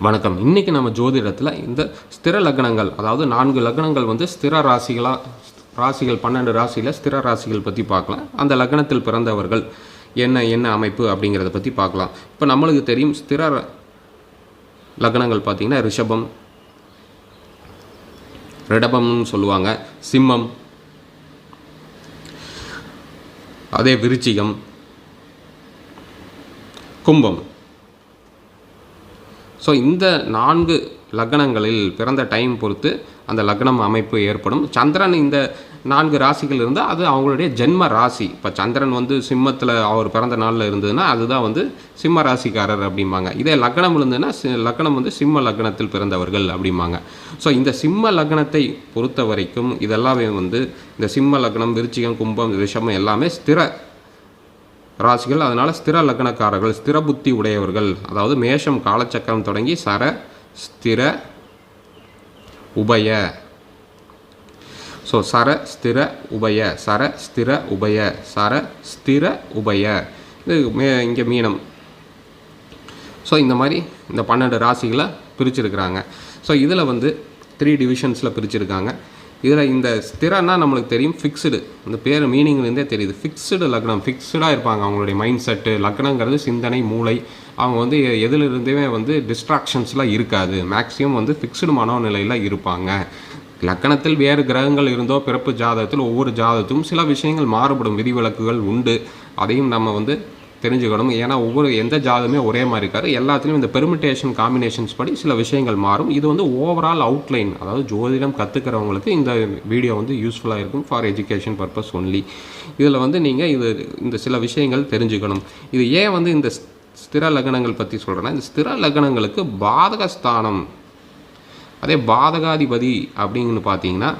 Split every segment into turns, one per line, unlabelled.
வணக்கம். இன்றைக்கி நம்ம ஜோதிடத்தில் இந்த ஸ்திர லக்னங்கள் அதாவது நான்கு லக்னங்கள் வந்து ஸ்திர ராசிகளாக ராசிகள் பன்னெண்டு ராசியில் ஸ்திர ராசிகள் பற்றி பார்க்கலாம். அந்த லக்னத்தில் பிறந்தவர்கள் என்ன என்ன அமைப்பு அப்படிங்கிறத பற்றி பார்க்கலாம். இப்போ நம்மளுக்கு தெரியும் ஸ்திர ர- லக்னங்கள் பார்த்திங்கன்னா ரிஷபம் ரிடபம்னு சொல்லுவாங்க சிம்மம் அதே விருச்சிகம் கும்பம். ஸோ இந்த நான்கு லக்னங்களில் பிறந்த டைம் பொறுத்து அந்த லக்னம் அமைப்பு ஏற்படும். சந்திரன் இந்த நான்கு ராசிகள் இருந்தால் அது அவங்களுடைய ஜென்ம ராசி. இப்போ சந்திரன் வந்து சிம்மத்தில் அவர் பிறந்த நாளில் இருந்ததுன்னா அதுதான் வந்து சிம்ம ராசிக்காரர் அப்படிம்பாங்க. இதே லக்னம் இருந்ததுன்னா சி- லக்னம் வந்து சிம்ம லக்னத்தில் பிறந்தவர்கள் அப்படிம்பாங்க. ஸோ இந்த சிம்ம லக்னத்தை பொறுத்த வரைக்கும் இதெல்லாமே வந்து இந்த சிம்ம லக்னம் விருச்சிகம் கும்பம் விஷமம் எல்லாமே ஸ்திர ராசிகள். அதனால் ஸ்திர லக்னக்காரர்கள் ஸ்திர புத்தி உடையவர்கள் அதாவது மேஷம் காலச்சக்கரம் தொடங்கி சர ஸ்திர உபய. ஸோ சர ஸ்திர உபய. சர ஸ்திர உபய. சர ஸ்திர உபய. இது மே இங்கே மீனம். ஸோ இந்த மாதிரி இந்த பன்னெண்டு ராசிகளை பிரிச்சிருக்கிறாங்க. ஸோ இதில் வந்து த்ரீ டிவிஷன்ஸில் பிரிச்சிருக்காங்க. இதில் இந்த ஸ்திரன்னா நம்மளுக்கு தெரியும் ஃபிக்ஸ்டு இந்த பேர் மீனிங்லேருந்தே தெரியுது. ஃபிக்ஸ்டு லக்னம் ஃபிக்ஸ்டாக இருப்பாங்க அவங்களுடைய மைண்ட் செட்டு லக்னங்கிறது சிந்தனை மூளை. அவங்க வந்து எதிலிருந்துமே வந்து டிஸ்ட்ராக்ஷன்ஸ்லாம் இருக்காது. மேக்ஸிமம் வந்து ஃபிக்ஸ்டு மனோநிலையில் இருப்பாங்க. லக்கணத்தில் வேறு கிரகங்கள் இருந்தோ பிறப்பு ஜாதகத்தில் ஒவ்வொரு ஜாதகத்தும் சில விஷயங்கள் மாறுபடும். விதிவிலக்குகள் உண்டு. அதையும் நம்ம வந்து தெரிஞ்சுக்கணும். ஏன்னா ஒவ்வொரு எந்த ஜாதமே ஒரே மாதிரி இருக்காரு எல்லாத்துலேயும் இந்த பெர்மிட்டேஷன் காம்பினேஷன்ஸ் படி சில விஷயங்கள் மாறும். இது வந்து ஓவரால் அவுட்லைன் அதாவது ஜோதிடம் கற்றுக்கிறவங்களுக்கு இந்த வீடியோ வந்து யூஸ்ஃபுல்லாக இருக்கும் ஃபார் எஜுகேஷன் பர்பஸ் ஒன்லி இதில் வந்து நீங்கள் இது இந்த சில விஷயங்கள் தெரிஞ்சுக்கணும். இது ஏன் வந்து இந்த ஸ்திர லக்னங்கள் பற்றி சொல்கிறேன்னா இந்த ஸ்திர லக்னங்களுக்கு பாதகஸ்தானம் அதே பாதகாதிபதி அப்படிங்கன்னு பார்த்தீங்கன்னா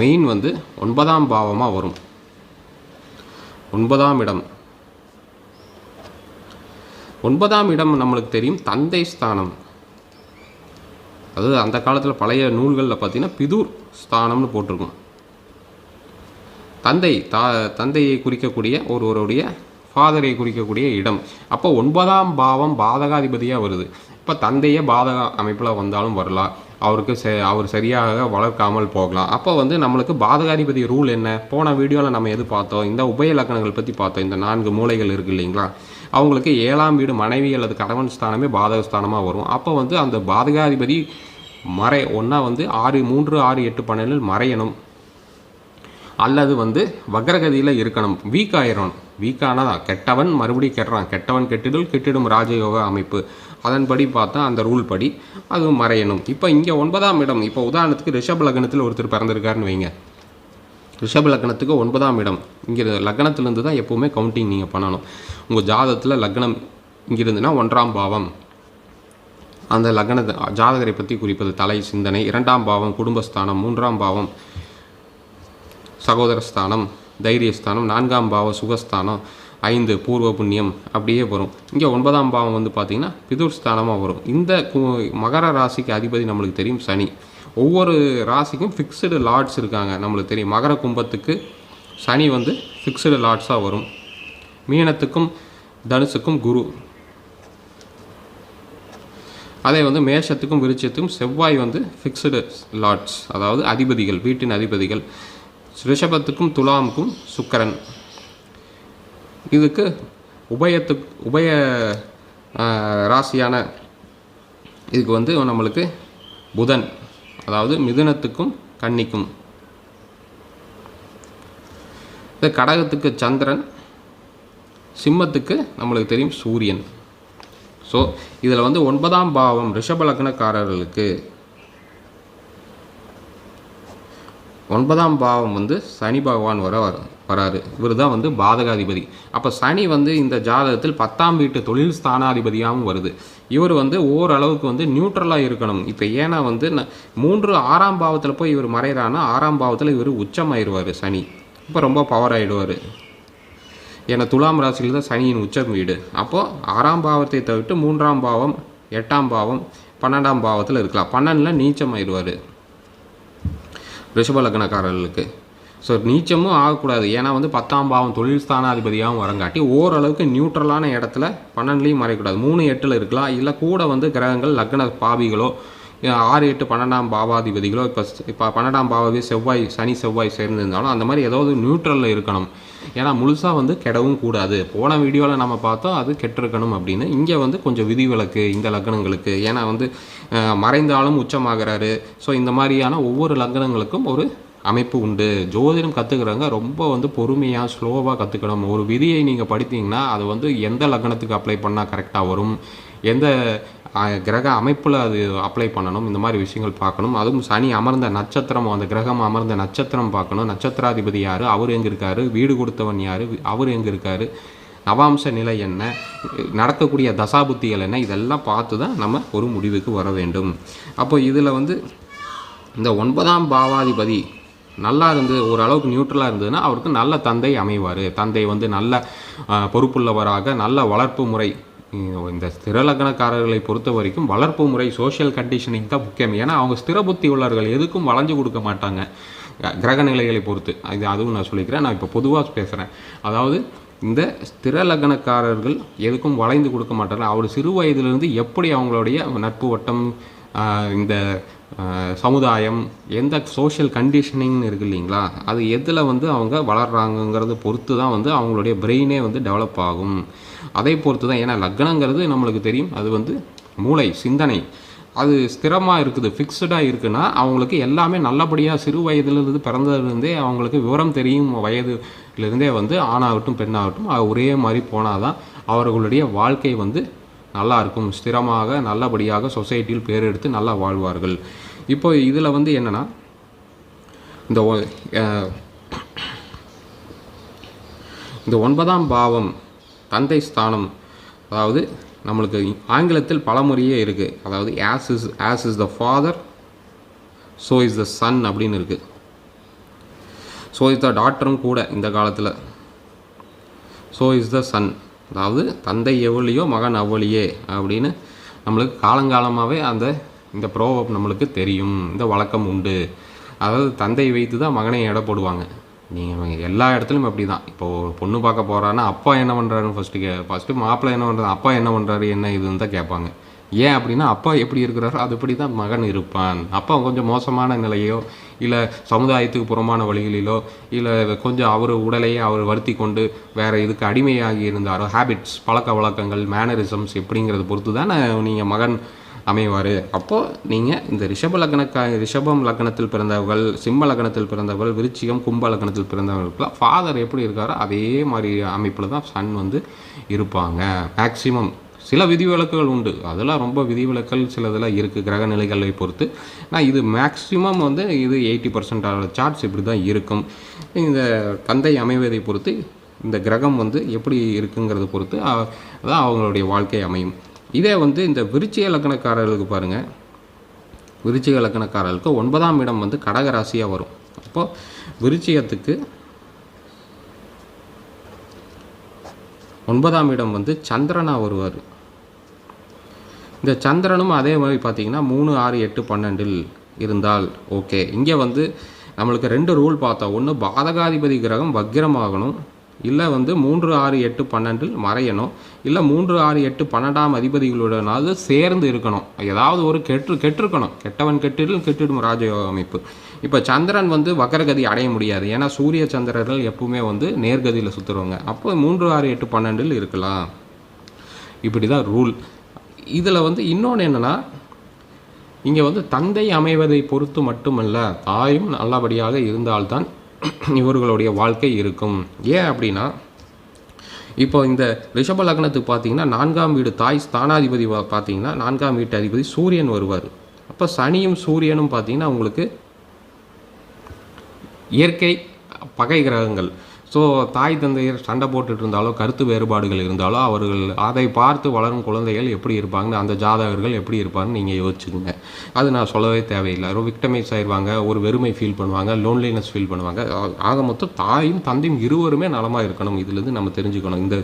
மெயின் வந்து ஒன்பதாம் பாவமாக வரும். ஒன்பதாம் இடம். ஒன்பதாம் இடம் நம்மளுக்கு தெரியும் தந்தை ஸ்தானம். அதாவது அந்த காலத்தில் பழைய நூல்களில் பார்த்தீங்கன்னா பிதுர் ஸ்தானம்னு போட்டிருக்கும். தந்தை தா தந்தையை குறிக்கக்கூடிய ஒருவருடைய ஃபாதரை குறிக்கக்கூடிய இடம். அப்போ ஒன்பதாம் பாவம் பாதகாதிபதியாக வருது. இப்போ தந்தையே பாதக அமைப்பில் வந்தாலும் வரலாம். அவருக்கு செ அவர் சரியாக வளர்க்காமல் போகலாம். அப்போ வந்து நம்மளுக்கு பாதகாதிபதி ரூல் என்ன? போன வீடியோவில் நம்ம எது பார்த்தோம்? இந்த உபய லக்கணங்கள் பற்றி பார்த்தோம். இந்த நான்கு மூலைகள் இருக்குது இல்லைங்களா? அவங்களுக்கு ஏழாம் வீடு மனைவி அல்லது கணவன் ஸ்தானமே பாதக ஸ்தானமாக வரும். அப்போ வந்து அந்த பாதகாதிபதி மறை ஒன்றா வந்து ஆறு மூன்று ஆறு எட்டு பன்னெண்டில் மறையணும். அல்லது வந்து வக்ரகதியில் இருக்கணும். வீக் ஆயிரணும். வீக்கானதான் கெட்டவன் மறுபடியும் கெட்டுறான் கெட்டவன் கெட்டிடல் கெட்டிடும் ராஜயோக அமைப்பு. அதன்படி பார்த்தா அந்த ரூல் படி அது மறையணும். இப்போ இங்கே ஒன்பதாம் இடம். இப்போ உதாரணத்துக்கு ரிஷப லக்னத்தில் ஒருத்தர் பிறந்திருக்காருன்னு வைங்க. ரிஷப லக்னத்துக்கு ஒன்பதாம் இடம். இங்கே லக்னத்துலேருந்து தான் எப்போவுமே கவுண்டிங் நீங்கள் பண்ணணும். உங்கள் ஜாதத்தில் லக்னம் இங்கே ஒன்றாம் பாவம். அந்த லக்ன ஜாதகரை பற்றி குறிப்பது தலை சிந்தனை இரண்டாம் பாவம் குடும்பஸ்தானம் மூன்றாம் பாவம் சகோதரஸ்தானம் தைரியஸ்தானம் நான்காம் பாவம் சுகஸ்தானம் ஐந்து பூர்வ புண்ணியம் அப்படியே வரும். இங்கே ஒன்பதாம் பாவம் வந்து பார்த்திங்கன்னா பிதுர் ஸ்தானமாக வரும். இந்த கு- மகர ராசிக்கு அதிபதி நம்மளுக்கு தெரியும் சனி. ஒவ்வொரு ராசிக்கும் ஃபிக்ஸ்டு லார்ட்ஸ் இருக்காங்க நம்மளுக்கு தெரியும். மகர கும்பத்துக்கு சனி வந்து ஃபிக்ஸ்டு லார்ட்ஸாக வரும். மீனத்துக்கும் தனுசுக்கும் குரு. அதே வந்து மேஷத்துக்கும் விருச்சத்துக்கும் செவ்வாய் வந்து ஃபிக்ஸ்டு லார்ட்ஸ் அதாவது அதிபதிகள் வீட்டின் அதிபதிகள். ரிஷபத்துக்கும் துலாமுக்கும் சுக்கரன். இதுக்கு உபயத்து உபய ராசியான இதுக்கு வந்து நம்மளுக்கு புதன் அதாவது மிதுனத்துக்கும் கன்னிக்கும். இந்த கடகத்துக்கு சந்திரன் சிம்மத்துக்கு நம்மளுக்கு தெரியும் சூரியன். ஸோ இதில் வந்து ஒன்பதாம் பாவம் ரிஷபலக்னக்காரர்களுக்கு லக்னக்காரர்களுக்கு ஒன்பதாம் பாவம் வந்து சனி பகவான் வர வர வராரு. இவர் தான் வந்து பாதகாதிபதி. அப்போ சனி வந்து இந்த ஜாதகத்தில் பத்தாம் வீட்டு தொழில் ஸ்தானாதிபதியாகவும் வருது. இவர் வந்து ஓரளவுக்கு வந்து நியூட்ரலாக இருக்கணும். இப்போ ஏன்னா வந்து மூன்று ஆறாம் பாவத்தில் போய் இவர் மறைகிறான்னா ஆறாம் பாவத்தில் இவர் உச்சமாயிடுவார் சனி. இப்போ ரொம்ப பவர் ஆகிடுவார் ஏன்னா துலாம் ராசியில் தான் சனியின் உச்சம் வீடு. அப்போது ஆறாம் பாவத்தை தவிர்த்து மூன்றாம் பாவம் எட்டாம் பாவம் பன்னெண்டாம் பாவத்தில் இருக்கலாம். பன்னெண்டில் நீச்சமாயிடுவார் ரிஷப லக்னக்காரர்களுக்கு. ஸோ நீச்சமும் ஆகக்கூடாது. ஏன்னா வந்து பத்தாம் பாவம் தொழில் ஸ்தானாதிபதியாகவும் வரங்காட்டி ஓரளவுக்கு நியூட்ரலான இடத்துல பன்னெண்டுலேயும் மறையக்கூடாது. மூணு எட்டில் இருக்கலாம். இல்லை கூட வந்து கிரகங்கள் லக்ன பாவிகளோ ஆறு எட்டு பன்னெண்டாம் பாவாதிபதிகளோ இப்போ இப்போ பன்னெண்டாம் பாவாவே செவ்வாய் சனி செவ்வாய் சேர்ந்திருந்தாலும் அந்த மாதிரி ஏதாவது நியூட்ரலில் இருக்கணும். ஏன்னா முழுசாக வந்து கெடவும் கூடாது. போன வீடியோவில் நம்ம பார்த்தோம் அது கெட்டிருக்கணும் அப்படின்னு. இங்கே வந்து கொஞ்சம் விதிவிலக்கு இந்த லக்னங்களுக்கு. ஏன்னா வந்து மறைந்தாலும் உச்சமாகிறாரு. ஸோ இந்த மாதிரியான ஒவ்வொரு லக்னங்களுக்கும் ஒரு அமைப்பு உண்டு. ஜோதிடம் கற்றுக்கிறவங்க ரொம்ப வந்து பொறுமையாக ஸ்லோவாக கற்றுக்கணும் ஒரு விதியை நீங்கள் படித்தீங்கன்னா அது வந்து எந்த லக்னத்துக்கு அப்ளை பண்ணால் கரெக்டாக வரும்? எந்த கிரக அமைப்பில் அது அப்ளை பண்ணணும். இந்த மாதிரி விஷயங்கள் பார்க்கணும். அதுவும் சனி அமர்ந்த நட்சத்திரம் அந்த கிரகம் அமர்ந்த நட்சத்திரம் பார்க்கணும். நட்சத்திராதிபதி யார்? அவர் எங்கே இருக்காரு? வீடு கொடுத்தவன் யார்? அவர் எங்கே இருக்காரு? நவாம்ச நிலை என்ன? நடக்கக்கூடிய தசாபுத்திகள் என்ன? இதெல்லாம் பார்த்து தான் நம்ம ஒரு முடிவுக்கு வர வேண்டும். அப்போ இதில் வந்து இந்த ஒன்பதாம் பாவாதிபதி நல்லா இருந்து ஓரளவுக்கு நியூட்ரலாக இருந்ததுன்னா அவருக்கு நல்ல தந்தை அமைவார். தந்தை வந்து நல்ல பொறுப்புள்ளவராக நல்ல வளர்ப்பு முறை இந்த ஸ்திரலக்கணக்காரர்களை பொறுத்த வரைக்கும் வளர்ப்பு முறை சோஷியல் கண்டிஷனிங் தான் முக்கியம். ஏன்னா அவங்க ஸ்திர புத்தி உள்ளவர்கள் எதுக்கும் வளைஞ்சு கொடுக்க மாட்டாங்க. கிரக நிலைகளை பொறுத்து. இது அதுவும் நான் சொல்லிக்கிறேன். நான் இப்போ பொதுவாக பேசுகிறேன் அதாவது இந்த ஸ்திர லக்னக்காரர்கள் எதுக்கும் வளைந்து கொடுக்க மாட்டாங்க அவர் சிறு வயதிலிருந்து எப்படி அவங்களுடைய நட்பு வட்டம் இந்த சமுதாயம் எந்த சோஷியல் கண்டிஷனிங்னு இருக்கு இல்லைங்களா? அது எதில் வந்து அவங்க வளர்கிறாங்கங்கிறத பொறுத்து தான் வந்து அவங்களுடைய பிரெயினே வந்து டெவலப் ஆகும். அதை பொறுத்து தான் ஏன்னா லக்னங்கிறது நம்மளுக்கு தெரியும். அது வந்து மூளை சிந்தனை. அது ஸ்திரமாக இருக்குது ஃபிக்ஸ்டாக இருக்குன்னா அவங்களுக்கு எல்லாமே நல்லபடியாக சிறு வயதிலிருந்து பிறந்ததுலேருந்தே அவங்களுக்கு விவரம் தெரியும். வயதுலேருந்தே வந்து ஆணாகட்டும் பெண்ணாகட்டும் அது ஒரே மாதிரி போனால் தான் அவர்களுடைய வாழ்க்கை வந்து நல்லா இருக்கும் ஸ்திரமாக நல்லபடியாக சொசைட்டியில் பேர் எடுத்து நல்லா வாழ்வார்கள். இப்போ இதில் வந்து என்னென்னா இந்த ஒ- இந்த ஒன்பதாம் பாவம் தந்தை ஸ்தானம் அதாவது நம்மளுக்கு ஆங்கிலத்தில் பலமுறையே இருக்குது அதாவது as is as is the father so is the son அப்படின்னு இருக்குது ஸோ இஸ் த டாக்டரும் கூட இந்த காலத்தில். ஸோ இஸ் த சன் அதாவது தந்தை எவ்வளியோ மகன் அவ்வளியே அப்படின்னு நம்மளுக்கு காலங்காலமாகவே அந்த இந்த ப்ரோவப் நம்மளுக்கு தெரியும். இந்த வழக்கம் உண்டு. அதாவது தந்தை வைத்து தான் மகனை எடை போடுவாங்க நீங்கள் எல்லா இடத்துலையும் அப்படி தான் இப்போ ஒரு பொண்ணு பார்க்க போகிறான்னா அப்பா என்ன பண்ணுறாருன்னு ஃபஸ்ட்டு கே ஃபஸ்ட்டு மாப்பிள்ளை என்ன பண்ணுறாரு அப்பா என்ன பண்ணுறாரு என்ன இதுன்னு தான் கேட்பாங்க. ஏன் அப்படின்னா அப்பா எப்படி இருக்கிறாரோ அதுபடி தான் மகன் இருப்பான். அப்பா கொஞ்சம் மோசமான நிலையோ இல்லை சமுதாயத்துக்கு புறமான வழிகளிலோ இல்லை கொஞ்சம் அவர் உடலையே அவர் வருத்தி கொண்டு வேற இதுக்கு அடிமையாகி இருந்தாரோ ஹேபிட்ஸ் பழக்க வழக்கங்கள் மேனரிசம்ஸ் எப்படிங்கிறத பொறுத்து தானே நீங்கள் மகன் அமைவார். அப்போது நீங்கள் இந்த ரிஷப லக்னக்கா ரிஷபம் லக்னத்தில் பிறந்தவர்கள் சிம்ம லக்னத்தில் பிறந்தவர்கள் விருச்சிகம் கும்ப லக்னத்தில் பிறந்தவர்களுக்குலாம் ஃபாதர் எப்படி இருக்காரோ அதே மாதிரி அமைப்பில் தான் சன் வந்து இருப்பாங்க. மேக்சிமம் சில விதிவிலக்குகள் உண்டு. அதெல்லாம் ரொம்ப விதிவிலக்கல் சிலதெல்லாம் இருக்குது கிரக நிலைகளை பொறுத்து. ஆனால் இது மேக்ஸிமம் வந்து இது எயிட்டி பர்சன்ட் சார்ட்ஸ் இப்படி தான் இருக்கும். இந்த தந்தை அமைவதை பொறுத்து இந்த கிரகம் வந்து எப்படி இருக்குங்கிறத பொறுத்து அதான் அவங்களுடைய வாழ்க்கை அமையும். இதே வந்து இந்த விருச்சிக இலக்கணக்காரர்களுக்கு பாருங்கள் விருச்சிக இலக்கணக்காரர்களுக்கு ஒன்பதாம் இடம் வந்து கடக ராசியாக வரும். அப்போது விருச்சிகத்துக்கு ஒன்பதாம் இடம் வந்து சந்திரனா வருவார் இந்த சந்திரனும் அதே மாதிரி பார்த்தீங்கன்னா மூணு ஆறு எட்டு பன்னெண்டில் இருந்தால் ஓகே. இங்கே வந்து நம்மளுக்கு ரெண்டு ரூல் பார்த்தா ஒன்று பாதகாதிபதி கிரகம் வக்கிரமாகணும் இல்லை வந்து மூன்று ஆறு எட்டு பன்னெண்டில் மறையணும் இல்லை மூன்று ஆறு எட்டு பன்னெண்டாம் அதிபதிகளுடனாவது சேர்ந்து இருக்கணும். ஏதாவது ஒரு கெட்டு கெட்டிருக்கணும். கெட்டவன் கெட்டிடும் கெட்டிடும் ராஜயோக அமைப்பு. இப்போ சந்திரன் வந்து வக்கரகதி அடைய முடியாது. ஏன்னா சூரிய சந்திரர்கள் எப்பவுமே வந்து நேர்கதியில் சுற்றுறவங்க அப்போ மூன்று ஆறு எட்டு பன்னெண்டில் இருக்கலாம். இப்படி தான் ரூல். இதில் வந்து இன்னொன்று என்னென்னா இங்கே வந்து தந்தை அமைவதை பொறுத்து மட்டுமல்ல தாயும் நல்லபடியாக இருந்தால்தான் இவர்களுடைய வாழ்க்கை இருக்கும். ஏன் அப்படின்னா இப்போ இந்த ரிஷப லக்னத்துக்கு பார்த்தீங்கன்னா நான்காம் வீடு தாய் ஸ்தானாதிபதி பார்த்தீங்கன்னா நான்காம் வீட்டு அதிபதி சூரியன் வருவார். அப்போ சனியும் சூரியனும் பார்த்தீங்கன்னா உங்களுக்கு இயற்கை பகை கிரகங்கள். ஸோ தாய் தந்தையர் சண்டை போட்டுட்டு இருந்தாலோ கருத்து வேறுபாடுகள் இருந்தாலோ அவர்கள் அதை பார்த்து வளரும் குழந்தைகள் எப்படி இருப்பாங்கன்னு அந்த ஜாதகர்கள் எப்படி இருப்பாங்கன்னு நீங்கள் யோசிச்சுக்கோங்க. அது நான் சொல்லவே தேவையில்லை. ஒரு விக்டமைஸ் ஆயிடுவாங்க ஒரு வெறுமை ஃபீல் பண்ணுவாங்க லோன்லினஸ் ஃபீல் பண்ணுவாங்க. ஆக மொத்தம் தாயும் தந்தையும் இருவருமே நலமாக இருக்கணும். இதுலேருந்து நம்ம தெரிஞ்சுக்கணும். இந்த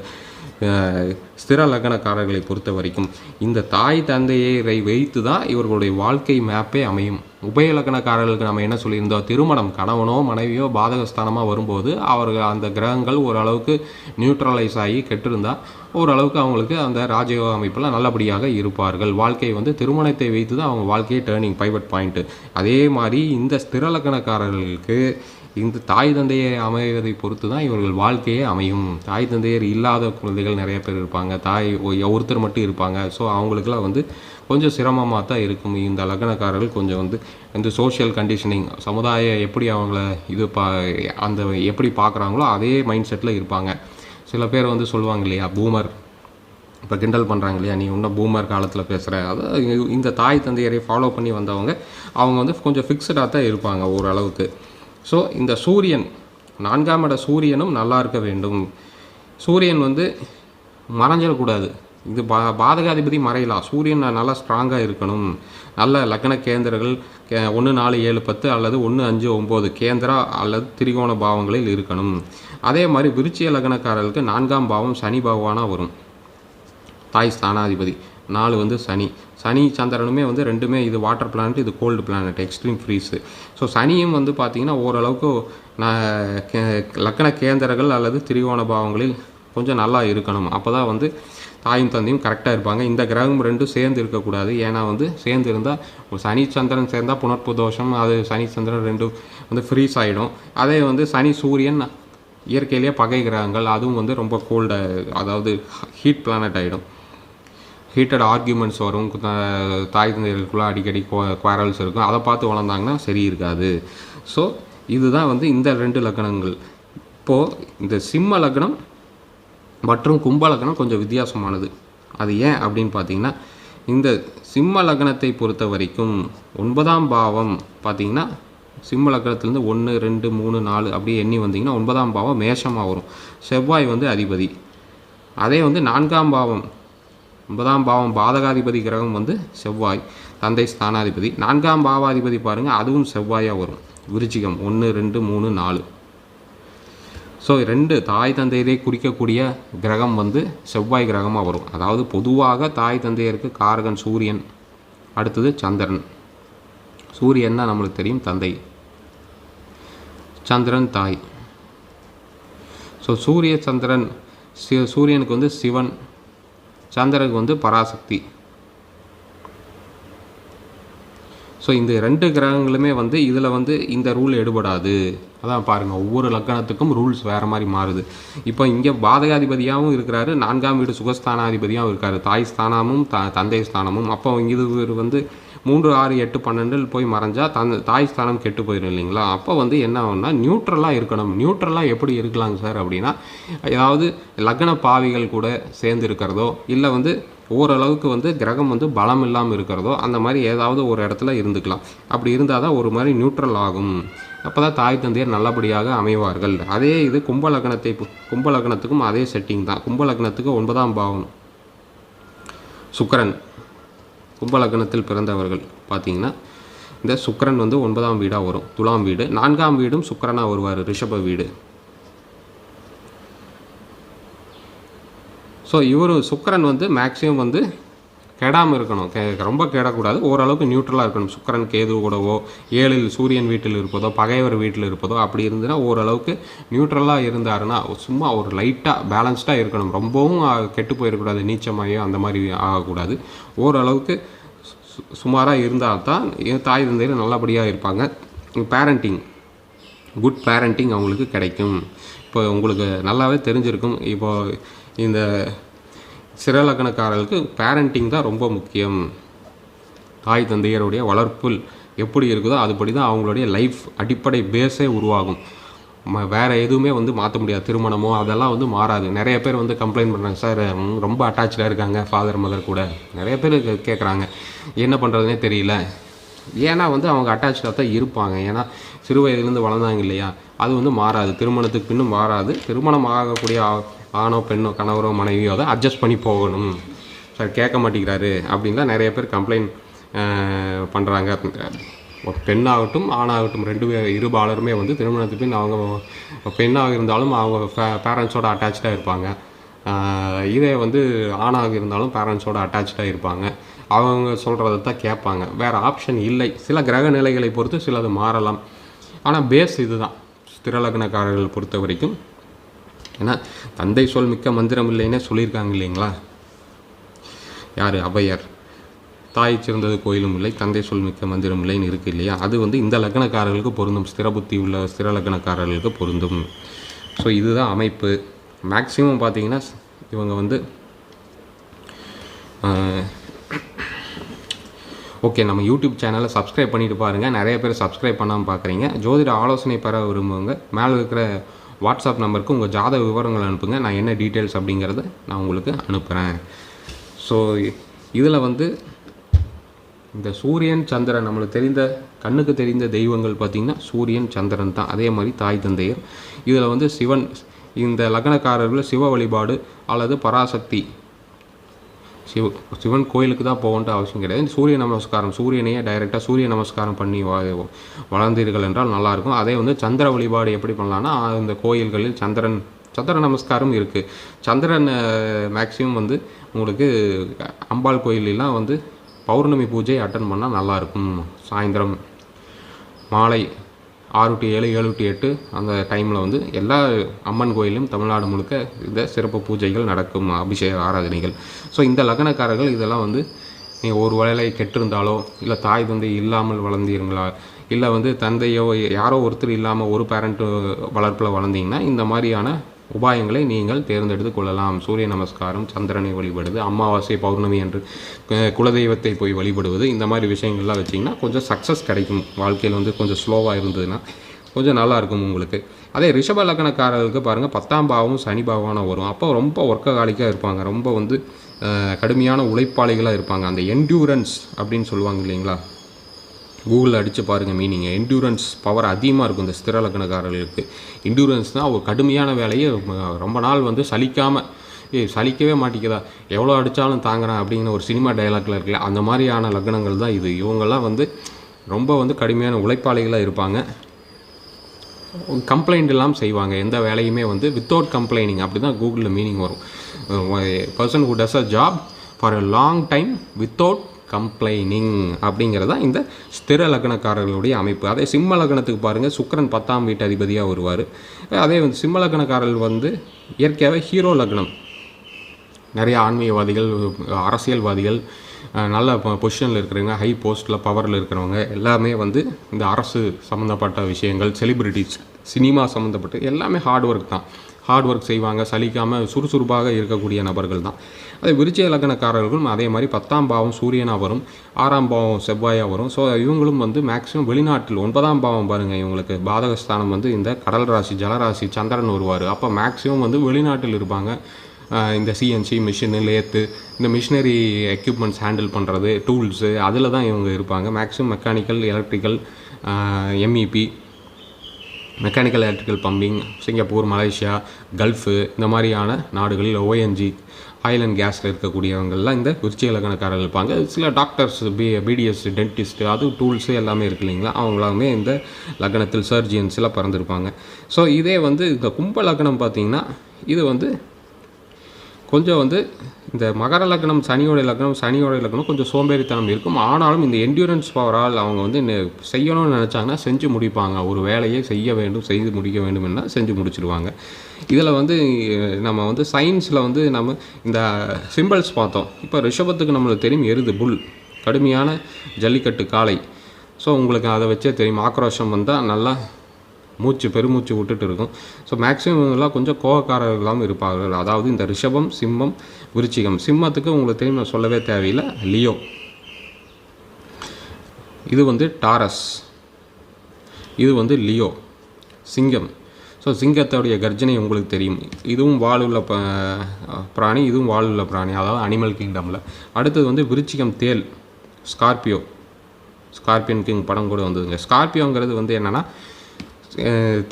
ஸ்திர லக்னக்காரர்களை பொறுத்த வரைக்கும் இந்த தாய் தந்தையரை வைத்து தான் இவர்களுடைய வாழ்க்கை மேப்பே அமையும். உபய லக்னக்காரர்களுக்கு நம்ம என்ன சொல்லியிருந்தோம்? திருமணம் கணவனோ மனைவியோ பாதகஸ்தானமாக வரும்போது அவர்கள் அந்த கிரகங்கள் ஓரளவுக்கு நியூட்ரலைஸ் ஆகி கெட்டிருந்தால் ஓரளவுக்கு அவங்களுக்கு அந்த ராஜயோக அமைப்பில் நல்லபடியாக இருப்பார்கள். வாழ்க்கை வந்து திருமணத்தை வைத்து தான் அவங்க வாழ்க்கையை டேர்னிங் பைவட் பாயிண்ட்டு அதே மாதிரி இந்த ஸ்திர லக்னக்காரர்களுக்கு இந்த தாய் தந்தையை அமைவதை பொறுத்து தான் இவர்கள் வாழ்க்கையே அமையும். தாய் தந்தையர் இல்லாத குழந்தைகள் நிறைய பேர் இருப்பாங்க. தாய் ஒருத்தர் மட்டும் இருப்பாங்க. ஸோ அவங்களுக்குலாம் வந்து கொஞ்சம் சிரமமாக தான் இருக்கும். இந்த லக்னக்காரர்கள் கொஞ்சம் வந்து இந்த சோஷியல் கண்டிஷனிங் சமுதாயம் எப்படி அவங்கள இது பா அந்த எப்படி பார்க்குறாங்களோ அதே மைண்ட் செட்டில் இருப்பாங்க. சில பேர் வந்து சொல்லுவாங்க இல்லையா பூமர். இப்போ கிண்டல் பண்ணுறாங்க இல்லையா நீ இன்னும் பூமர் காலத்தில் பேசுகிற அதாவது இந்த தாய் தந்தையரை ஃபாலோ பண்ணி வந்தவங்க அவங்க வந்து கொஞ்சம் ஃபிக்ஸடாக தான் இருப்பாங்க ஓரளவுக்கு. ஸோ இந்த சூரியன் நான்காம் இட சூரியனும் நல்லா இருக்க வேண்டும். சூரியன் வந்து மறைஞ்சிடக்கூடாது. இது பா பாதகாதிபதி மறையலாம். சூரியன் நல்லா ஸ்ட்ராங்காக இருக்கணும். நல்ல லக்ன கேந்திரங்கள் கே ஒன்று நாலு ஏழு பத்து அல்லது ஒன்று அஞ்சு ஒம்பது கேந்திரா அல்லது திரிகோண பாவங்களில் இருக்கணும். அதே மாதிரி விருச்சிய லக்னக்காரர்களுக்கு நான்காம் பாவம் சனி பகவானாக வரும். தாய் ஸ்தானாதிபதி. நாலு வந்து சனி. சனி சந்திரனுமே வந்து ரெண்டுமே இது வாட்டர் பிளானட் இது cold planet extreme freeze so சனியும் வந்து பார்த்திங்கன்னா ஓரளவுக்கு நான் கே- கேந்திரங்கள் அல்லது திரிகோண பாவங்களில் கொஞ்சம் நல்லா இருக்கணும். அப்போ தான் வந்து தாயும் தந்தையும் கரெக்டாக இருப்பாங்க. இந்த கிரகம் ரெண்டும் சேர்ந்து இருக்கக்கூடாது. ஏன்னா வந்து சேர்ந்து இருந்தால் சனி சந்திரன் சேர்ந்தால் புனர்ப்பு தோஷம் அது சனி சந்திரன் ரெண்டும் வந்து ஃப்ரீஸ் ஆகிடும் அதே வந்து சனி சூரியன் இயற்கையிலேயே பகை கிரகங்கள் அதுவும் வந்து ரொம்ப கோல்டு அதாவது ஹீட் பிளானட் ஆகிடும் ஹீட்டட் ஆர்கியூமெண்ட்ஸ் வரும். தாய் தந்தைகளுக்குள்ளே அடிக்கடி குவாரல்ஸ் இருக்கும். அதை பார்த்து வளர்ந்தாங்கன்னா சரி இருக்காது. ஸோ இதுதான் வந்து இந்த ரெண்டு லக்னங்கள் இப்போது இந்த சிம்ம லக்னம் மற்றும் கும்ப லக்னம் கொஞ்சம் வித்தியாசமானது. அது ஏன் அப்படின்னு பார்த்தீங்கன்னா இந்த சிம்ம லக்னத்தை பொறுத்த வரைக்கும் ஒன்பதாம் பாவம் பார்த்தீங்கன்னா சிம்ம லக்னத்துலேருந்து ஒன்று ரெண்டு மூணு நாலு அப்படியே எண்ணி வந்தீங்கன்னா ஒன்பதாம் பாவம் மேஷமாக வரும். செவ்வாய் வந்து அதிபதி. அதே வந்து நான்காம் பாவம் ஒன்பதாம் பாவம் பாதகாதிபதி கிரகம் வந்து செவ்வாய் தந்தை ஸ்தானாதிபதி. நான்காம் பாவாதிபதி பாருங்கள் அதுவும் செவ்வாயாக வரும். விருச்சிகம் ஒன்று ரெண்டு மூணு நாலு. ஸோ ரெண்டு தாய் தந்தையரே குறிக்கக்கூடிய கிரகம் வந்து செவ்வாய் கிரகமாக வரும். அதாவது பொதுவாக தாய் தந்தையருக்கு காரகன் சூரியன் அடுத்தது சந்திரன். சூரியன்னா நம்மளுக்கு தெரியும் தந்தை. சந்திரன் தாய். ஸோ சூரிய சந்திரன் சூரியனுக்கு வந்து சிவன் சந்திரனுக்கு வந்து பராசக்தி. ஸோ இந்த ரெண்டு கிரகங்களுமே வந்து இதில் வந்து இந்த ரூல் எடுபடாது. அதான் பாருங்கள் ஒவ்வொரு லக்கணத்துக்கும் ரூல்ஸ் வேறு மாதிரி மாறுது. இப்போ இங்கே பாதகாதிபதியாகவும் இருக்கிறாரு நான்காம் வீடு சுகஸ்தானாதிபதியாகவும் இருக்கார். தாய் ஸ்தானமும் த தந்தை ஸ்தானமும். அப்போ இது வந்து மூன்று ஆறு எட்டு பன்னெண்டில் போய் மறைஞ்சா தன் தாய் ஸ்தானம் கெட்டு போயிடும் இல்லைங்களா? அப்போ வந்து என்ன ஆகும்னா நியூட்ரலாக இருக்கணும். நியூட்ரலாக எப்படி இருக்கலாங்க சார் அப்படின்னா ஏதாவது லக்ன பாவிகள் கூட சேர்ந்து இருக்கிறதோ இல்லை வந்து ஓரளவுக்கு வந்து கிரகம் வந்து பலம் இல்லாமல் இருக்கிறதோ அந்த மாதிரி ஏதாவது ஒரு இடத்துல இருந்துக்கலாம். அப்படி இருந்தால் தான் ஒரு மாதிரி நியூட்ரல் ஆகும். அப்போ தான் தாய் தந்தையர் நல்லபடியாக அமைவார்கள். அதே இது கும்ப லக்னத்தை கும்ப லக்னத்துக்கும் அதே செட்டிங் தான். கும்ப லக்னத்துக்கு ஒன்பதாம் பாவம். சுக்கரன். கும்ப லக்னத்தில் பிறந்தவர்கள் பார்த்தீங்கன்னா இந்த சுக்கரன் வந்து ஒன்பதாம் வீடாக வரும். துலாம் வீடு. நான்காம் வீடும் சுக்கரனாக வருவார் ரிஷப வீடு. ஸோ இவர் சுக்கரன் வந்து மேக்ஸிமம் வந்து கெடாமல் இருக்கணும். கெ ரொம்ப கெடக்கூடாது. ஓரளவுக்கு நியூட்ரலாக இருக்கணும். சுக்கிரன் கேது கூடவோ ஏழில் சூரியன் வீட்டில் இருப்பதோ பகைவர் வீட்டில் இருப்பதோ அப்படி இருந்துன்னா ஓரளவுக்கு நியூட்ரலாக இருந்தாருன்னா சும்மா ஒரு லைட்டாக பேலன்ஸ்டாக இருக்கணும். ரொம்பவும் கெட்டு போயிடக்கூடாது. நீச்சமாயோ அந்த மாதிரி ஆகக்கூடாது. ஓரளவுக்கு சுமாராக இருந்தால் தான் என் தாய் தந்தையில் நல்லபடியாக இருப்பாங்க. பேரண்டிங் குட் பேரண்டிங் அவங்களுக்கு கிடைக்கும். இப்போ உங்களுக்கு நல்லாவே தெரிஞ்சிருக்கும். இப்போ இந்த சிறலக்கணக்காரர்களுக்கு பேரண்டிங் தான் ரொம்ப முக்கியம். தாய் தந்தையருடைய வளர்ப்பு எப்படி இருக்குதோ அதுபடி தான் அவங்களுடைய லைஃப் அடிப்படை பேஸே உருவாகும். ம- வேறு எதுவுமே வந்து மாற்ற முடியாது. திருமணமோ அதெல்லாம் வந்து மாறாது. நிறைய பேர் வந்து கம்ப்ளைண்ட் பண்ணுறாங்க சார் ரொம்ப அட்டாச்சாக இருக்காங்க ஃபாதர் மதர் கூட. நிறைய பேர் கேட்குறாங்க என்ன பண்ணுறதுனே தெரியல. ஏன்னா வந்து அவங்க அட்டாச்சாக தான் இருப்பாங்க. ஏன்னா சிறு வயதுலேருந்து வளர்ந்தாங்க இல்லையா? அது வந்து மாறாது. திருமணத்துக்கு பின்னும் மாறாது. திருமணம் ஆகக்கூடிய ஆணோ பெண்ணோ கணவரோ மனைவியோ அதை அட்ஜஸ்ட் பண்ணி போகணும். சார் கேட்க மாட்டேங்கிறாரு அப்படின்லாம் நிறைய பேர் கம்ப்ளைண்ட் பண்ணுறாங்க ஒரு பெண்ணாகட்டும் ஆணாகட்டும் ரெண்டு பேர் இரு பாலருமே வந்து திருமணத்துக்கு பின் அவங்க பெண்ணாக இருந்தாலும் அவங்க பேரண்ட்ஸோட அட்டாச்சாக இருப்பாங்க. இதே வந்து ஆணாக இருந்தாலும் பேரண்ட்ஸோட அட்டாச்சாக இருப்பாங்க. அவங்க சொல்கிறத தான் கேட்பாங்க. வேறு ஆப்ஷன் இல்லை. சில கிரக நிலைகளை பொறுத்து சிலது மாறலாம். ஆனால் பேஸ் இதுதான். திருலக்னக்காரர்கள் பொறுத்த வரைக்கும் ஏன்னா தந்தை சொல் மிக்க மந்திரம் இல்லைன்னே சொல்லியிருக்காங்க இல்லைங்களா? யார்? அபையர் தாய் சிறந்தது கோயிலும் இல்லை தந்தை சொல் மிக்க மந்திரம் இல்லைன்னு இருக்கு இல்லையா? அது வந்து இந்த லக்னக்காரர்களுக்கு பொருந்தும். ஸ்திர புத்தி உள்ள ஸ்திர லக்னக்காரர்களுக்கு பொருந்தும். ஸோ இதுதான் அமைப்பு. மேக்ஸிமம் பார்த்தீங்கன்னா இவங்க வந்து ஓகே நம்ம யூடியூப் சேனலை சப்ஸ்கிரைப் பண்ணிட்டு பாருங்கள் நிறைய பேர் சப்ஸ்கிரைப் பண்ணாமல் பார்க்குறீங்க ஜோதிட ஆலோசனை பெற விரும்புவங்க மேலே இருக்கிற வாட்ஸ்அப் நம்பருக்கு உங்கள் ஜாத விவரங்கள் அனுப்புங்க. நான் என்ன டீட்டெயில்ஸ் அப்படிங்கிறத நான் உங்களுக்கு அனுப்புகிறேன் ஸோ இதில் வந்து இந்த சூரியன் சந்திரன் நம்மளுக்கு தெரிந்த கண்ணுக்கு தெரிந்த தெய்வங்கள் பார்த்திங்கன்னா சூரியன் சந்திரன் தான். அதே மாதிரி தாய் தந்தையர். இதில் வந்து சிவன் இந்த லக்னக்காரர்கள் சிவ வழிபாடு அல்லது பராசக்தி சிவ சிவன் கோயிலுக்கு தான் போகணுன்ற அவசியம் கிடையாது. சூரிய நமஸ்காரம் சூரியனையே டைரெக்டாக சூரிய நமஸ்காரம் பண்ணி வளர்ந்தீர்கள் என்றால் நல்லாயிருக்கும் அதே வந்து சந்திர வழிபாடு எப்படி பண்ணலான்னா அந்த கோயில்களில் சந்திரன் சந்திர நமஸ்காரம் இருக்குது சந்திரன் மேக்ஸிமம் வந்து உங்களுக்கு அம்பாள் கோயிலெலாம் வந்து பௌர்ணமி பூஜை அட்டன் பண்ணால் நல்லாயிருக்கும் சாயந்தரம் மாலை ஆறு டு ஏழு ஏழு டு எட்டு அந்த டைமில் வந்து எல்லா அம்மன் கோயிலும் தமிழ்நாடு முழுக்க இந்த சிறப்பு பூஜைகள் நடக்கும் அபிஷேக ஆராதனைகள். ஸோ இந்த லக்னக்காரர்கள் இதெல்லாம் வந்து நீ ஒரு வேளை கெட்டிருந்தாலோ இல்லை தாய் தந்தை இல்லாமல் வளர்ந்தீங்களா இல்லை வந்து தந்தையோ யாரோ ஒருத்தர் இல்லாமல் ஒரு பேரண்ட்டு வளர்ப்பில் வளர்ந்தீங்கன்னா இந்த மாதிரியான உபாயங்களை நீங்கள் தேர்ந்தெடுத்து கொள்ளலாம். சூரிய நமஸ்காரம் சந்திரனை வழிபடுவது அமாவாசை பௌர்ணமி என்று குலதெய்வத்தை போய் வழிபடுவது இந்த மாதிரி விஷயங்கள்லாம் வச்சிங்கன்னா கொஞ்சம் சக்ஸஸ் கிடைக்கும். வாழ்க்கையில் வந்து கொஞ்சம் ஸ்லோவாக இருந்ததுன்னா கொஞ்சம் நல்லா இருக்கும் உங்களுக்கு. அதே ரிஷப லக்னக்காரர்களுக்கு பாருங்கள் பத்தாம் பாவமும் சனி பாவமான வரும். அப்போ ரொம்ப ஒர்க்ககாலிக்காக இருப்பாங்க. ரொம்ப வந்து கடுமையான உழைப்பாளிகளாக இருப்பாங்க. அந்த என்டியூரன்ஸ் அப்படின்னு சொல்லுவாங்க இல்லைங்களா? கூகுளில் அடித்து பாருங்கள் மீனிங் என்டூரன்ஸ் பவர் அதிகமாக இருக்கும் இந்த ஸ்திர லக்னக்காரர்களுக்கு. என்டூரன்ஸ் தான் ஒரு கடுமையான வேலையை ரொம்ப நாள் வந்து சலிக்காமல் ஏய் சலிக்கவே மாட்டேங்குதா? எவ்வளோ அடித்தாலும் தாங்குறேன் அப்படிங்கிற ஒரு சினிமா டயலாக்ல இருக்குல்ல அந்த மாதிரியான லக்னங்கள் தான் இது. இவங்கெல்லாம் வந்து ரொம்ப வந்து கடுமையான உழைப்பாளிகளாக இருப்பாங்க. கம்ப்ளைண்ட் எல்லாம் செய்வாங்க. எந்த வேலையுமே வந்து வித்தவுட் கம்ப்ளைனிங் அப்படி தான் கூகுளில் மீனிங் வரும். Person who does a job for a long time without complaining அப்படிங்கிறது தான் இந்த ஸ்திர லக்னக்காரர்களுடைய அமைப்பு. அதே சிம்ம லக்னத்துக்கு பாருங்கள் சுக்கிரன் பத்தாம் வீட்டு அதிபதியாக வருவார். அதே வந்து சிம்ம லக்னக்காரர்கள் வந்து இயற்கையாகவே ஹீரோ லக்னம். நிறைய ஆன்மீகவாதிகள் அரசியல்வாதிகள் நல்ல பொசிஷனில் இருக்கிறவங்க ஹை போஸ்ட்டில் பவரில் இருக்கிறவங்க எல்லாமே வந்து இந்த அரசு சம்மந்தப்பட்ட விஷயங்கள் செலிபிரிட்டிஸ் சினிமா சம்மந்தப்பட்ட எல்லாமே ஹார்ட் ஒர்க் தான். ஹார்ட் ஒர்க் செய்வாங்க சலிக்காமல் சுறுசுறுப்பாக இருக்கக்கூடிய நபர்கள் தான். அதே விருச்சிக லக்னக்காரர்களும் அதே மாதிரி பத்தாம் பாவம் சூரியனாக வரும் ஆறாம் பாவம் செவ்வாயாக வரும். ஸோ இவங்களும் வந்து மேக்ஸிமம் வெளிநாட்டில் ஒன்பதாம் பாவம் பாருங்கள் இவங்களுக்கு பாதகஸ்தானம் வந்து இந்த கடல் ராசி ஜலராசி சந்திரன் வருவார். அப்போ மேக்ஸிமம் வந்து வெளிநாட்டில் இருப்பாங்க. இந்த சிஎன்சி மிஷினு லேத்து இந்த மிஷினரி எக்யூப்மெண்ட்ஸ் ஹேண்டில் பண்ணுறது டூல்ஸு அதில் தான் இவங்க இருப்பாங்க. Maximum mechanical electrical MEP mechanical electrical plumbing Singapore Malaysia Gulf இந்த மாதிரியான நாடுகளில் ஓஎன்ஜி ஆயில் அண்ட் கேஸில் இருக்கக்கூடியவங்கள்லாம் இந்த விருச்சிக இலக்கணக்காரர்கள் இருப்பாங்க. சில டாக்டர்ஸ் பி பிடிஎஸ் டென்டிஸ்ட் அது டூல்ஸு எல்லாமே இருக்கு இல்லைங்களா? அவங்களாமே இந்த லக்னத்தில் சர்ஜியன்ஸில் பிறந்திருப்பாங்க. ஸோ இதே வந்து இந்த கும்ப லக்னம் பார்த்தீங்கன்னா இது வந்து கொஞ்சம் வந்து இந்த மகர லக்னம் சனியோட லக்னம் சனியோட லக்னம் கொஞ்சம் சோம்பேறித்தனம் இருக்கும். ஆனாலும் இந்த என்டியூரன்ஸ் பவரால் அவங்க வந்து செய்யணும்னு நினச்சாங்கன்னா செஞ்சு முடிப்பாங்க. ஒரு வேலையை செய்ய வேண்டும் செய்து முடிக்க வேண்டும்னா செஞ்சு முடிச்சிருவாங்க. இதில் வந்து நம்ம வந்து சயின்ஸில் வந்து நம்ம இந்த சிம்பிள்ஸ் பார்த்தோம். இப்போ ரிஷபத்துக்கு நம்மளுக்கு தெரியும் எருது புல். கடுமையான ஜல்லிக்கட்டு காளை. ஸோ உங்களுக்கு அதை வச்சே தெரியும். ஆக்ரோஷம் வந்தால் நல்லா மூச்சு பெருமூச்சு விட்டுட்டு இருக்கும். ஸோ மேக்ஸிமம் எல்லாம் கொஞ்சம் கோவக்காரர்களாகவும் இருப்பார்கள். அதாவது இந்த ரிஷபம் சிம்மம் விருச்சிகம். சிம்மத்துக்கு உங்களுக்கு தெரியும் நான் சொல்லவே தேவையில்லை. லியோ. இது வந்து டாரஸ். இது வந்து லியோ. சிங்கம். ஸோ சிங்கத்தோடைய கர்ஜனை உங்களுக்கு தெரியும். இதுவும் வாழ்வுள்ள ப பிராணி இதுவும் வாழ்வுள்ள பிராணி. அதாவது அனிமல் கிங்டமில் அடுத்தது வந்து விருச்சிகம் தேல். ஸ்கார்பியோ ஸ்கார்பியன் கிங் படம் கூட வந்ததுங்க. ஸ்கார்பியோங்கிறது வந்து என்னென்னா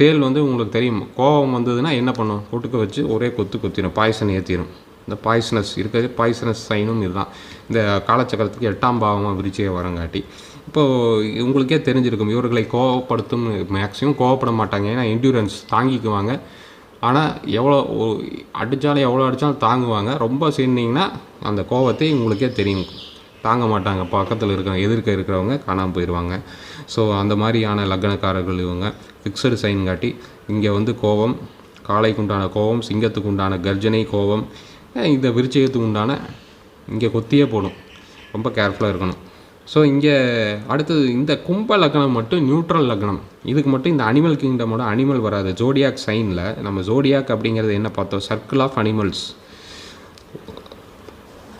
தேள் வந்து உங்களுக்கு தெரியும். கோபம் வந்ததுன்னா என்ன பண்ணும்? கொட்டுக்க வச்சு ஒரே கொத்து கொத்திடும் பாய்சன் ஏற்றிடும் இந்த பாய்சனஸ் இருக்கிறது பாய்சனஸ் சைனும் இதுதான். இந்த காலச்சக்கரத்துக்கு எட்டாம் பாவமாக விரிச்சே வரங்காட்டி இப்போது உங்களுக்கே தெரிஞ்சிருக்கும். இவர்களை கோவப்படுத்தும் மேக்ஸிமம் கோவப்பட மாட்டாங்க. ஏன்னா என்டூரன்ஸ் தாங்கிக்குவாங்க. ஆனால் எவ்வளோ அடித்தாலும் எவ்வளோ அடித்தாலும் தாங்குவாங்க. ரொம்ப சேர்ந்தீங்கன்னா அந்த கோவத்தை உங்களுக்கே தெரியும். தாங்க மாட்டாங்க. பக்கத்தில் இருக்கிற எதிர்க்க இருக்கிறவங்க காணாமல் போயிடுவாங்க ஸோ அந்த மாதிரியான லக்னக்காரர்கள் இவங்க. ஃபிக்ஸடு சைன் காட்டி இங்கே வந்து கோவம் காளைக்கு உண்டான கோவம் சிங்கத்துக்கு உண்டான கர்ஜனை கோவம் இந்த விருச்சயத்துக்கு உண்டான இங்கே கொத்தியே போடும். ரொம்ப கேர்ஃபுல்லாக இருக்கணும். ஸோ இங்கே அடுத்தது இந்த கும்ப லக்னம் மட்டும் நியூட்ரல் லக்னம். இதுக்கு மட்டும் இந்த அனிமல் கிங்டமோட அனிமல் வராது. ஜோடியாக் சைனில் நம்ம ஜோடியாக் அப்படிங்கிறது என்ன பார்த்தோம்? சர்க்கிள் ஆஃப் அனிமல்ஸ்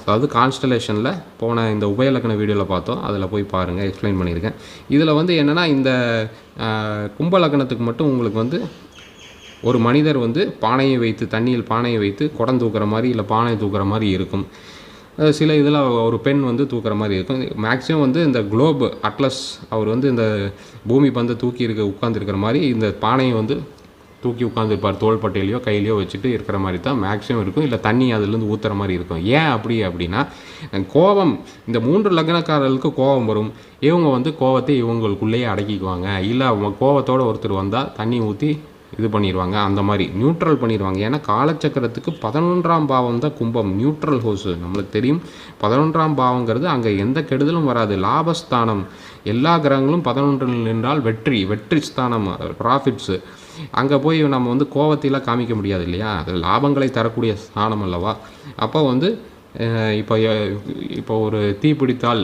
அதாவது கான்ஸ்டலேஷனில் போன இந்த உபயலக்கண வீடியோவில் பார்த்தோம். அதில் போய் பாருங்கள் எக்ஸ்பிளைன் பண்ணியிருக்கேன். இதில் வந்து என்னென்னா இந்த கும்பலக்கணத்துக்கு மட்டும் உங்களுக்கு வந்து ஒரு மனிதர் வந்து பானையை வைத்து தண்ணியில் பானையை வைத்து குடம் தூக்குற மாதிரி இல்லை பானையை தூக்குற மாதிரி இருக்கும். சில இதில் ஒரு பெண் வந்து தூக்குற மாதிரி இருக்கும். மேக்ஸிமம் வந்து இந்த குளோப் அட்லஸ் அவர் வந்து இந்த பூமி பந்து தூக்கி இருக்க உட்காந்துருக்கிற மாதிரி இந்த பானையை வந்து தூக்கி உட்காந்துருப்பார் தோள்பட்டையிலையோ கையிலையோ வச்சுட்டு இருக்கிற மாதிரி தான் மேக்ஸிமம் இருக்கும். இல்லை தண்ணி அதுலேருந்து ஊற்றுற மாதிரி இருக்கும். ஏன் அப்படி அப்படின்னா கோபம் இந்த மூன்று லக்னக்காரர்களுக்கு கோபம் வரும். இவங்க வந்து கோவத்தை இவங்களுக்குள்ளேயே அடக்கிக்குவாங்க. இல்லை அவங்க கோவத்தோடு ஒருத்தர் வந்தால் தண்ணி ஊற்றி இது பண்ணிடுவாங்க அந்த மாதிரி நியூட்ரல் பண்ணிடுவாங்க ஏன்னா காலச்சக்கரத்துக்கு பதினொன்றாம் பாவம் தான் கும்பம். நியூட்ரல் ஹோஸு நம்மளுக்கு தெரியும். பதினொன்றாம் பாவங்கிறது அங்கே எந்த கெடுதலும் வராது. லாபஸ்தானம். எல்லா கிரகங்களும் பதினொன்றில் நின்றால் வெற்றி வெற்றி ஸ்தானம் ப்ராஃபிட்ஸு அங்கே போய் நம்ம வந்து கோவத்தையெல்லாம் காமிக்க முடியாது இல்லையா? அது லாபங்களை தரக்கூடிய ஸ்தானம் அல்லவா? அப்போ வந்து இப்போ இப்போ ஒரு தீ பிடித்தால்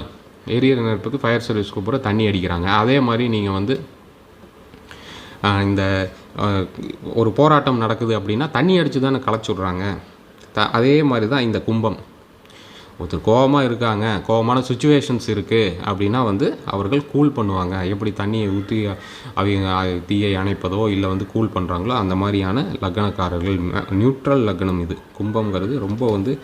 எரியற நெருப்புக்கு ஃபயர் சர்வீஸ் கூப்பிட தண்ணி அடிக்கிறாங்க. அதே மாதிரி நீங்கள் வந்து இந்த ஒரு போராட்டம் நடக்குது அப்படின்னா தண்ணி அடித்து தானே களைச்சி விட்றாங்க. த அதே மாதிரி தான் இந்த கும்பம். ஒருத்தர் கோவமாக இருக்காங்க கோவமான சுச்சுவேஷன்ஸ் இருக்குது அப்படின்னா வந்து அவர்கள் கூல் பண்ணுவாங்க. எப்படி தண்ணியை ஊற்றி அவங்க தீயை அணைப்பதோ இல்லை வந்து கூல் பண்ணுறாங்களோ அந்த மாதிரியான லக்னக்காரர்கள் நியூட்ரல் லக்னம் இது. கும்பம்ங்கிறது ரொம்ப வந்து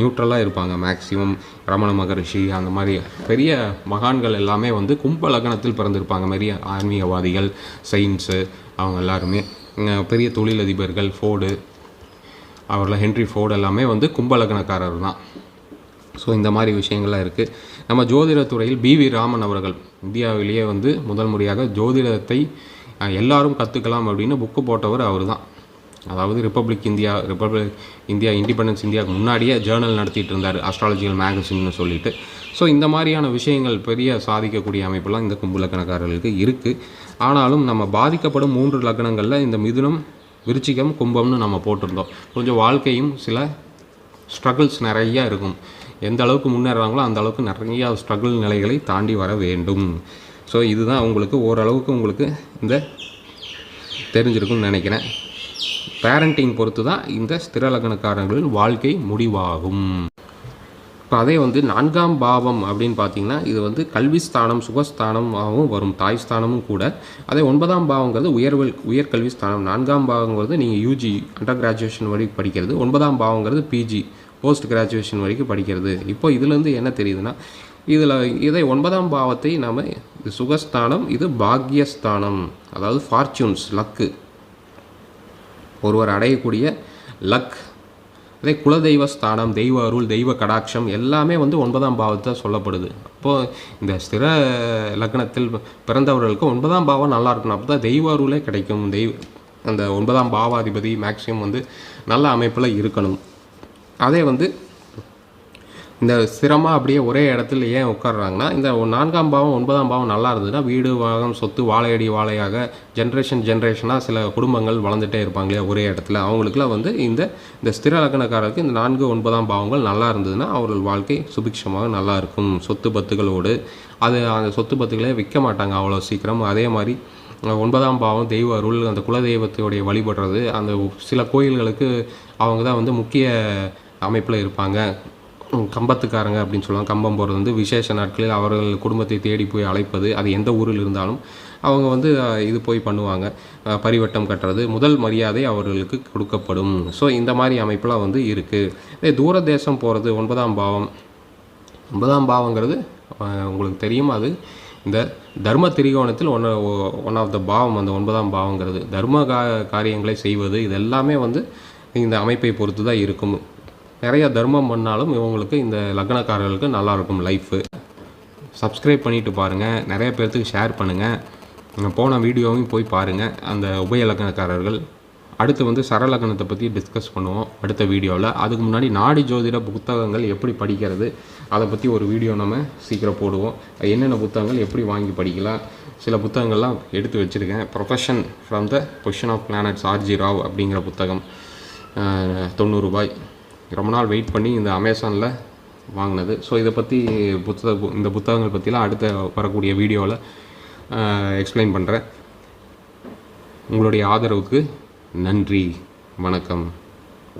நியூட்ரலாக இருப்பாங்க. மேக்ஸிமம் ரமண மகரிஷி அந்த மாதிரி பெரிய மகான்கள் எல்லாமே வந்து கும்ப லக்னத்தில் பிறந்திருப்பாங்க. பெரிய ஆன்மீகவாதிகள் சயின்ஸு அவங்க எல்லாருமே. பெரிய தொழிலதிபர்கள் ஃபோர்டு அவரில் ஹென்ரி ஃபோர்டு எல்லாமே வந்து கும்பலக்னக்காரர் தான் ஸோ இந்த மாதிரி விஷயங்கள்லாம் இருக்குது நம்ம ஜோதிடத்துறையில் பி பிவி ராமன் அவர்கள் இந்தியாவிலேயே வந்து முதல் முறையாக ஜோதிடத்தை எல்லாரும் கற்றுக்கலாம் அப்படின்னு புக்கு போட்டவர் அவர் தான் அதாவது republic India republic India independence இந்தியாவுக்கு முன்னாடியே ஜேர்னல் நடத்திட்டு இருந்தார் அஸ்ட்ராலஜிக்கல் மேகசின்னு சொல்லிட்டு. ஸோ இந்த மாதிரியான விஷயங்கள் பெரிய சாதிக்கக்கூடிய அமைப்பெல்லாம் இந்த கும்பு லக்கணக்காரர்களுக்கு இருக்குது ஆனாலும் நம்ம பாதிக்கப்படும் மூன்று லக்னங்களில் இந்த மிதுனம் விருச்சிகம் கும்பம்னு நம்ம போட்டிருந்தோம். கொஞ்சம் வாழ்க்கையும் சில ஸ்ட்ரகிள்ஸ் நிறையா இருக்கும். எந்த அளவுக்கு முன்னேறாங்களோ அந்த அளவுக்கு நிறையா ஸ்ட்ரகிள் நிலைகளை தாண்டி வர வேண்டும். ஸோ இதுதான் உங்களுக்கு ஓரளவுக்கு உங்களுக்கு இந்த தெரிஞ்சிருக்கும்னு நினைக்கிறேன். பேரண்டிங் பொறுத்து தான் இந்த ஸ்திரலக்கணக்காரர்களின் வாழ்க்கை முடிவாகும். இப்போ அதே வந்து நான்காம் பாவம் அப்படின்னு பார்த்தீங்கன்னா இது வந்து கல்வி ஸ்தானம் சுகஸ்தானமாகவும் வரும் தாய் ஸ்தானமும் கூட. அதே ஒன்பதாம் பாவங்கிறது உயர்வல் உயர்கல்வி ஸ்தானம். நான்காம் பாவங்கிறது நீங்கள் யூஜி அண்டர் கிராஜுவேஷன் வழி படிக்கிறது. ஒன்பதாம் பாவங்கிறது பிஜி போஸ்ட் கிராஜுவேஷன் வரைக்கும் படிக்கிறது. இப்போ இதுலேருந்து என்ன தெரியுதுன்னா இதில் இதை ஒன்பதாம் பாவத்தை நாம் இது சுகஸ்தானம் இது பாக்யஸ்தானம் அதாவது ஃபார்ச்சூன்ஸ் லக்கு ஒருவர் அடையக்கூடிய லக் அதே குலதெய்வ ஸ்தானம் தெய்வ அருள் தெய்வ கடாட்சம் எல்லாமே வந்து ஒன்பதாம் பாவத்தை சொல்லப்படுது. அப்போது இந்த ஸ்திர லக்னத்தில் பிறந்தவர்களுக்கு ஒன்பதாம் பாவம் நல்லா இருக்கணும். அப்போ தான் தெய்வ அருளே கிடைக்கும். தெய்வ அந்த ஒன்பதாம் பாவாதிபதி மேக்சிமம் வந்து நல்ல அமைப்பில் இருக்கணும். அதே வந்து இந்த ஸ்திரமாக அப்படியே ஒரே இடத்துல ஏன் உட்கார்றாங்கன்னா இந்த நான்காம் பாவம் ஒன்பதாம் பாவம் நல்லா இருந்ததுன்னா வீடு வாகம் சொத்து வாழையடி வாழையாக ஜென்ரேஷன் ஜென்ரேஷனாக சில குடும்பங்கள் வளர்ந்துட்டே இருப்பாங்க இல்லையா ஒரே இடத்துல. அவங்களுக்குலாம் வந்து இந்த இந்த ஸ்திர லக்னக்காரருக்கு இந்த நான்கு ஒன்பதாம் பாவங்கள் நல்லா இருந்ததுன்னா அவர்கள் வாழ்க்கை சுபிக்ஷமாக நல்லா இருக்கும். சொத்து பத்துகளோடு அது அந்த சொத்து பத்துக்களே விற்க மாட்டாங்க அவ்வளோ சீக்கிரம். அதே மாதிரி ஒன்பதாம் பாவம் தெய்வ அருள் அந்த குலதெய்வத்தோடைய வழிபடுறது அந்த சில கோயில்களுக்கு அவங்க தான் வந்து முக்கிய அமைப்பில் இருப்பாங்க. கம்பத்துக்காரங்க அப்படின்னு சொல்லுவாங்க. கம்பம் போகிறது வந்து விசேஷ நாட்களில் அவர்கள் குடும்பத்தை தேடி போய் அழைப்பது. அது எந்த ஊரில் இருந்தாலும் அவங்க வந்து இது போய் பண்ணுவாங்க. பரிவட்டம் கட்டுறது. முதல் மரியாதை அவர்களுக்கு கொடுக்கப்படும். ஸோ இந்த மாதிரி அமைப்பெலாம் வந்து இருக்குது இதே தூர தேசம் போகிறது ஒன்பதாம் பாவம். ஒன்பதாம் பாவங்கிறது உங்களுக்கு தெரியும். அது இந்த தர்ம திரிகோணத்தில் ஒன் ஒன் ஆஃப் த பாவம் அந்த ஒன்பதாம் பாவங்கிறது. தர்ம கா காரியங்களை செய்வது இது எல்லாமே வந்து இந்த அமைப்பை பொறுத்து தான் இருக்கும். நிறைய தர்மம் பண்ணாலும் இவங்களுக்கு இந்த லக்னக்காரர்களுக்கு நல்லாயிருக்கும் லைஃபு சப்ஸ்கிரைப் பண்ணிவிட்டு பாருங்கள் நிறைய பேர்த்துக்கு ஷேர் பண்ணுங்கள் போன வீடியோவையும் போய் பாருங்கள் அந்த உபய லக்னக்காரர்கள். அடுத்து வந்து சரலக்கணத்தை பற்றி டிஸ்கஸ் பண்ணுவோம் அடுத்த வீடியோவில் அதுக்கு முன்னாடி நாடி ஜோதிட புத்தகங்கள் எப்படி படிக்கிறது அதை பற்றி ஒரு வீடியோ நம்ம சீக்கிரம் போடுவோம். என்னென்ன புத்தகங்கள் எப்படி வாங்கி படிக்கலாம் சில புத்தகங்கள்லாம் எடுத்து வச்சுருக்கேன். Profession from the position of planets RG Rao அப்படிங்கிற புத்தகம். தொண்ணூறுரூபாய் தொண்ணூறு ரூபாய். ரொம்ப நாள் வெயிட் பண்ணி இந்த அமேசானில் வாங்கினது. ஸோ இதை பற்றி புத்தக இந்த புத்தகங்கள் பற்றிலாம் அடுத்த வரக்கூடிய வீடியோவில் எக்ஸ்பிளைன் பண்ணுறேன் உங்களுடைய ஆதரவுக்கு நன்றி. வணக்கம்.